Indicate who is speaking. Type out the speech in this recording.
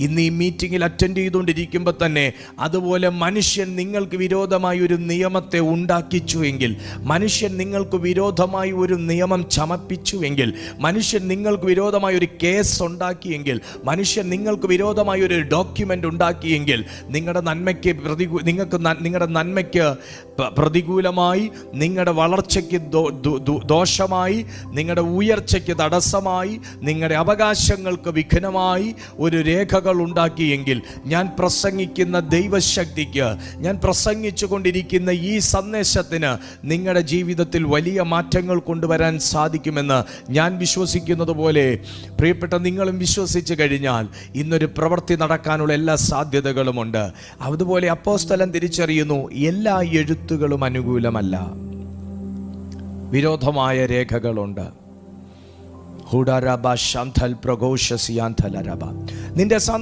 Speaker 1: ഇന്ന് ഈ മീറ്റിങ്ങിൽ അറ്റൻഡ് ചെയ്തുകൊണ്ടിരിക്കുമ്പോൾ തന്നെ അതുപോലെ മനുഷ്യൻ നിങ്ങൾക്ക് വിരോധമായി ഒരു നിയമത്തെ ഉണ്ടാക്കിച്ചുവെങ്കിൽ മനുഷ്യൻ നിങ്ങൾക്ക് വിരോധമായി ഒരു നിയമം ചമപ്പിച്ചുവെങ്കിൽ മനുഷ്യൻ നിങ്ങൾക്ക് വിരോധമായി ഒരു കേസ് ഉണ്ടാക്കിയെങ്കിൽ മനുഷ്യൻ നിങ്ങൾക്ക് വിരോധമായി ഒരു ഡോക്യുമെന്റ് ഉണ്ടാക്കിയെങ്കിൽ നിങ്ങളുടെ നന്മയ്ക്ക് പ്രതികൂ നിങ്ങൾക്ക് നിങ്ങളുടെ നന്മയ്ക്ക് പ്രതികൂലമായി നിങ്ങളുടെ വളർച്ചയ്ക്ക് ദോഷമായി നിങ്ങളുടെ ഉയർച്ചയ്ക്ക് തടസ്സമായി നിങ്ങളുടെ അവകാശങ്ങൾക്ക് വിഘ്നമായി ഒരു രേഖകൾ ഉണ്ടാക്കിയെങ്കിൽ ഞാൻ പ്രസംഗിക്കുന്ന ദൈവശക്തിക്ക് ഞാൻ പ്രസംഗിച്ചു കൊണ്ടിരിക്കുന്ന ഈ സന്ദേശത്തിന് നിങ്ങളുടെ ജീവിതത്തിൽ വലിയ മാറ്റങ്ങൾ കൊണ്ടുവരാൻ സാധിക്കുമെന്ന് ഞാൻ വിശ്വസിക്കുന്നത് പോലെ. പ്രിയപ്പെട്ട നിങ്ങളും വിശ്വസിച്ച് കഴിഞ്ഞാൽ ഇന്നൊരു പ്രവൃത്തി നടക്കാനുള്ള എല്ലാ സാധ്യതകളുമുണ്ട് അതുപോലെ അപ്പോസ്തലം തിരിച്ചറിയുന്നു എല്ലാ എഴുത്തുകളും അനുകൂലമല്ല. വിരോധമായ രേഖകളുണ്ട്. നിന്റെ സന്ത